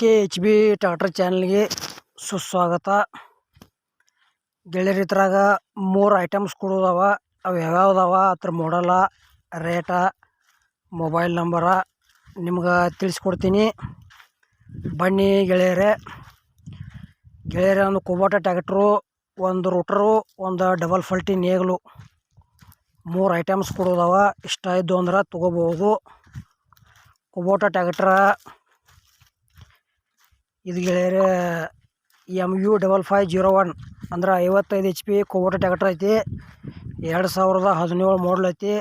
K H B ಟಾಟರ್ ಚಾನಲ್ಗೆ ಸುಸ್ವಾಗತ. ಗೆಳೆಯರ ಇದ್ರಾಗ ಮೂರು ಐಟಮ್ಸ್ ಕೊಡೋದವ ಅವು ಯಾವ್ಯಾವ್ದವ ಅದ್ರ ಮಾಡಲ ರೇಟ ಮೊಬೈಲ್ ನಂಬರ ನಿಮ್ಗೆ ತಿಳಿಸ್ಕೊಡ್ತೀನಿ. ಬನ್ನಿ ಗೆಳೆಯರೆ. ಗೆಳೆಯರೆ ಒಂದು ಕುಬೋಟ ಟ್ಯಾಕ್ಟ್ರು ಒಂದು ರೂಟ್ರು ಒಂದು ಡಬಲ್ ಫಲ್ಟಿ ನೇಗ್ಲು. ಮೂರು ಐಟಮ್ಸ್ ಕೊಡೋದವ ಇಷ್ಟ ಇದ್ದು ಅಂದ್ರೆ ತೊಗೋಬೋದು ಕುಬೋಟ ಟ್ಯಾಕ್ಟ್ರ ಇದು ಗೆಳೆಯರೆ M U double five zero one ಅಂದ್ರೆ ಐವತ್ತೈದು ಎಚ್ ಪಿ ಕೋಟ ಟ್ಯಾಕ್ಟ್ರ್ ಐತಿ, ಎರಡು ಸಾವಿರದ ಹದಿನೇಳು ಮಾಡಲ್ ಐತಿ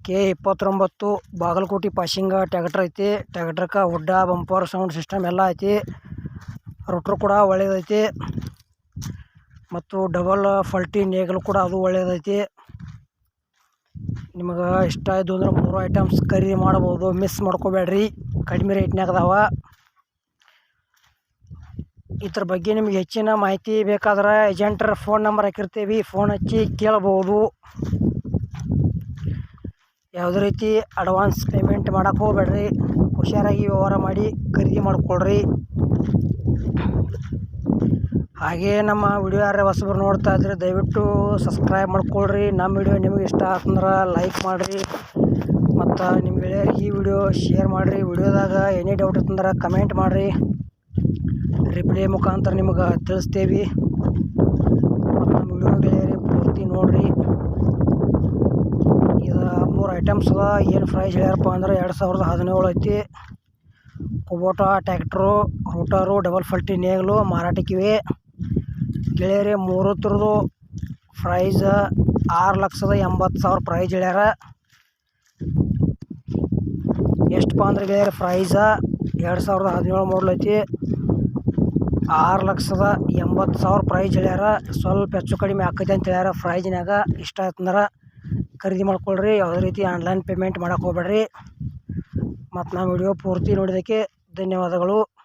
ಕೆ ಇಪ್ಪತ್ತೊಂಬತ್ತು ಬಾಗಲಕೋಟೆ ಪಾಶಿಂಗ ಟ್ಯಾಕ್ಟ್ರ್ ಐತಿ ಟ್ಯಾಕ್ಟ್ರಕ್ಕೆ ಹುಡ್ಡ ಬಂಪರ್ ಸೌಂಡ್ ಸಿಸ್ಟಮ್ ಎಲ್ಲ ಐತಿ ರೊಟ್ರು ಕೂಡ ಒಳ್ಳೆಯದೈತಿ ಮತ್ತು ಡಬಲ್ ಫಲ್ಟಿ ನೇಗಲು ಕೂಡ ಅದು ಒಳ್ಳೆಯದೈತಿ ನಿಮಗೆ ಇಷ್ಟ ಆಯಿತು ಅಂದ್ರೆ ಮೂರು ಐಟಮ್ಸ್ ಖರೀದಿ ಮಾಡ್ಬೋದು ಮಿಸ್ ಮಾಡ್ಕೋಬೇಡ್ರಿ, ಕಡಿಮೆ ರೇಟ್ನಾಗ ಅದಾವ. ಇದ್ರ ಬಗ್ಗೆ ನಿಮ್ಗೆ ಹೆಚ್ಚಿನ ಮಾಹಿತಿ ಬೇಕಾದ್ರೆ ಏಜೆಂಟರ ಫೋನ್ ನಂಬರ್ ಹಾಕಿರ್ತೀವಿ. ಫೋನ್ ಹಚ್ಚಿ ಕೇಳ್ಬೋದು. ಯಾವುದೇ ರೀತಿ ಅಡ್ವಾನ್ಸ್ ಪೇಮೆಂಟ್ ಮಾಡೋಕೆ ಹೋಗ್ಬೇಡ್ರಿ. ಹುಷಾರಾಗಿ ವ್ಯವಹಾರ ಮಾಡಿ ಖರೀದಿ ಮಾಡಿಕೊಡ್ರಿ ಹಾಗೇ ನಮ್ಮ ವಿಡಿಯೋ ಯಾರು ಹೊಸಬ್ರು ನೋಡ್ತಾ ಇದ್ರೆ ದಯವಿಟ್ಟು ಸಬ್ಸ್ಕ್ರೈಬ್ ಮಾಡ್ಕೊಳ್ರಿ. ನಮ್ಮ ವಿಡಿಯೋ ನಿಮಗೆ ಇಷ್ಟ ಆತಂದ್ರೆ ಲೈಕ್ ಮಾಡಿರಿ. ಮತ್ತು ನಿಮ್ಮ ಗೆಳೆಯರಿಗೆ ಈ ವಿಡಿಯೋ ಶೇರ್ ಮಾಡಿರಿ. ವಿಡಿಯೋದಾಗ ಏನೇ ಡೌಟ್ ಇತ್ತಂದ್ರೆ ಕಮೆಂಟ್ ಮಾಡಿರಿ. ರಿಪ್ಲೈ ಮುಖಾಂತರ ನಿಮಗೆ ತಿಳಿಸ್ತೇವೆ. ಗೆಳೆಯರಿ, ಪೂರ್ತಿ ನೋಡಿರಿ. ಇದು ಮೂರು ಐಟಮ್ಸ್ ಅದ. ಏನು ಪ್ರೈಸ್ ಹೇಳ್ಯಾರಪ್ಪ ಅಂದ್ರೆ ಎರಡು ಸಾವಿರದ ಹದಿನೇಳು ಐತಿ. ಕುಬೋಟ ಟ್ಯಾಕ್ಟ್ರು ರೂಟರು ಡಬಲ್ ಫಲ್ಟಿ ನೇಗಲು ಮಾರಾಟಕ್ಕಿವೆ ಗೆಳೆಯರಿ, ಮೂರು ಥರದ್ದು ಪ್ರೈಸ್ ಆರು ಲಕ್ಷದ ಎಂಬತ್ತು ಸಾವಿರ ಪ್ರೈಸ್ ಹೇಳ್ಯಾರ. ಎಷ್ಟಪ್ಪ ಅಂದ್ರೆ ಗೆಳೆಯರ ಪ್ರೈಸ ಎರಡು ಸಾವಿರದ ಹದಿನೇಳು ಐತಿ. ಆರು ಲಕ್ಷದ ಎಂಬತ್ತು ಸಾವಿರ ಪ್ರೈಸ್ ಹೇಳ್ಯಾರ. ಸ್ವಲ್ಪ ಹೆಚ್ಚು ಕಡಿಮೆ ಆಕೈತೆ ಅಂತ ಹೇಳ್ಯಾರ. ಪ್ರೈಜ್ನಾಗ ಇಷ್ಟ ಆಯ್ತಂದ್ರೆ ಖರೀದಿ ಮಾಡ್ಕೊಳ್ರಿ. ಯಾವುದೇ ರೀತಿ ಆನ್ಲೈನ್ ಪೇಮೆಂಟ್ ಮಾಡೋಕೆ ಹೋಗ್ಬೇಡ್ರಿ. ಮತ್ತು ನಮ್ಮ ವಿಡಿಯೋ ಪೂರ್ತಿ ನೋಡಿದ್ದಕ್ಕೆ ಧನ್ಯವಾದಗಳು.